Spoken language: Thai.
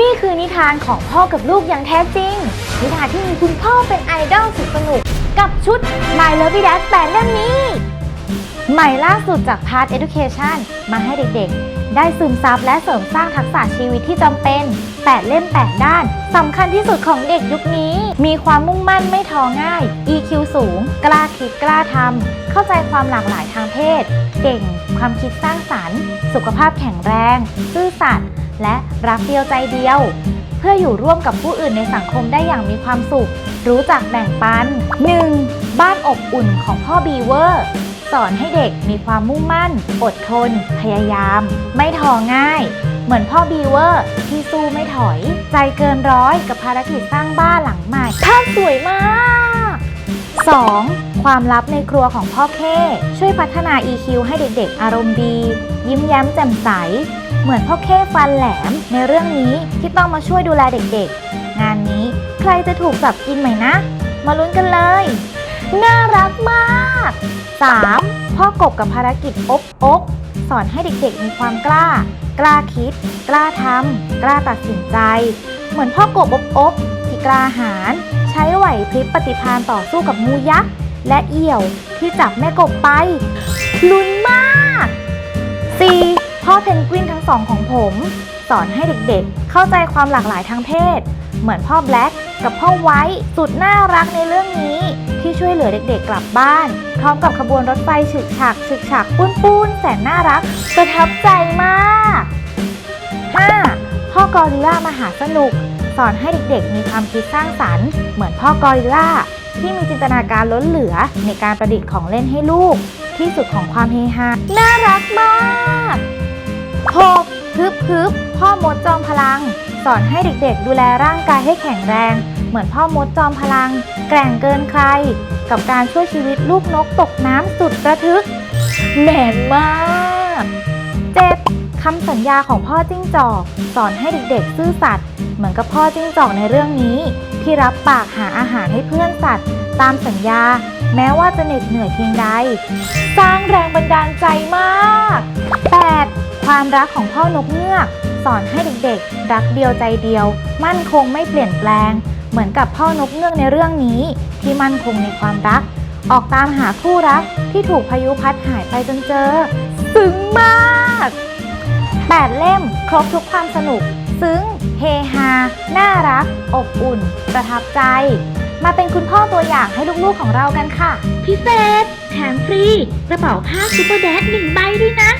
นี่คือนิทานของพ่อกับลูกอย่างแท้จริง นิทานที่มีคุณพ่อเป็นไอดอลสุดสนุก กับชุด My Lovey Dad แปดเล่มนี้ ใหม่ล่าสุดจาก Part Education มาให้เด็กๆ ได้ซึมซับและเสริมสร้างทักษะชีวิตที่จำเป็น 8 เล่ม 8 ด้านสำคัญที่สุดของเด็กยุคนี้ มีความมุ่งมั่นไม่ท้อง่าย EQ สูง กล้าคิดกล้าทำเข้าใจความหลากหลายทางเพศ เก่ง ความคิดสร้างสรรค์ สุขภาพแข็งแรง ซื่อสัตย์ และรักเดียวใจเดียว เพื่ออยู่ร่วมกับผู้อื่นในสังคมได้อย่างมีความสุข รู้จักแบ่งปัน 1. บ้านอบอุ่นของพ่อบีเวอร์ สอนให้เด็กมีความมุ่งมั่น อดทน พยายาม ไม่ท้อง่าย เหมือนพ่อบีเวอร์ที่สู้ไม่ถอย ใจเกินร้อยกับภารกิจสร้างบ้านหลังใหม่ภาพสวยมาก 2. ความลับในครัวของพ่อเคช่วยพัฒนา EQ ให้เด็กๆ อารมณ์ดี ยิ้มแย้มแจ่มใส เหมือนพ่อเคฟันแหลมในเรื่องนี้ที่ต้องมาช่วยดูแลเด็กๆ งานนี้ใครจะถูกจับกินไหมนะ มาลุ้นกันเลย น่ารักมาก 3. พ่อกบกับภารกิจอบอบสอนให้เด็กๆมีความกล้า กล้าคิด กล้าทำกล้าตัดสินใจ เหมือนพ่อกบอบอบที่กล้าหาญใช้ไหวพริบปฏิภาณต่อสู้กับงูยักษ์และเอี่ยวที่จับแม่กบไป ลุ้นมาก 4. พ่อเพนกวินทั้งสองของผม สอนให้เด็กๆ เข้าใจความหลากหลายทางเพศ เหมือนพ่อแบล็กกับพ่อไวท์สุดน่ารักในเรื่องนี้ ที่ช่วยเหลือเด็กๆกลับบ้าน พร้อมกับขบวนรถไฟฉึกฉักฉึกฉักปุ้นปูนแสนน่ารักประทับใจมาก 5. พ่อกอริลลามหาสนุก สอนให้เด็กๆ มีความคิดสร้างสรรค์เหมือนพ่อกอริลลาที่มีจินตนาการล้นเหลือในการประดิษฐ์ของเล่นให้ลูก ที่สุดของความเฮฮาน่ารักมาก ฮึบฮึบพ่อมดจอมพลัง สอนให้เด็กๆ ดูแลร่างกายให้แข็งแรง เหมือนพ่อมดจอมพลัง แกร่งเกินใคร กับการช่วยชีวิตลูกนกตกน้ำสุดระทึกแมนมาก 7. คำสัญญาของพ่อจิ้งจอก สอนให้เด็กๆ ซื่อสัตย์เหมือนกับพ่อจิ้งจอกในเรื่องนี้ ที่รับปากหาอาหารให้เพื่อนสัตว์ ตามสัญญา แม้ว่าจะเหน็ดเหนื่อยเพียงใด สร้างแรงบันดาลใจมาก ความรักของพ่อนกเงือก สอนให้เด็กๆ รักเดียวใจเดียว มั่นคงไม่เปลี่ยนแปลง เหมือนกับพ่อนกเงือกในเรื่องนี้ ที่มั่นคงในความรัก ออกตามหาคู่รักที่ถูกพายุพัดหายไปจนเจอ ซึ้งมาก8เล่มครบทุกความสนุก ซึ้ง เฮฮา น่ารัก อบอุ่น ประทับใจ มาเป็นคุณพ่อตัวอย่างให้ลูกๆของเรากันค่ะ พิเศษ แถมฟรี กระเป๋าผ้าซูเปอร์แดดหนึ่งใบด้วยนะ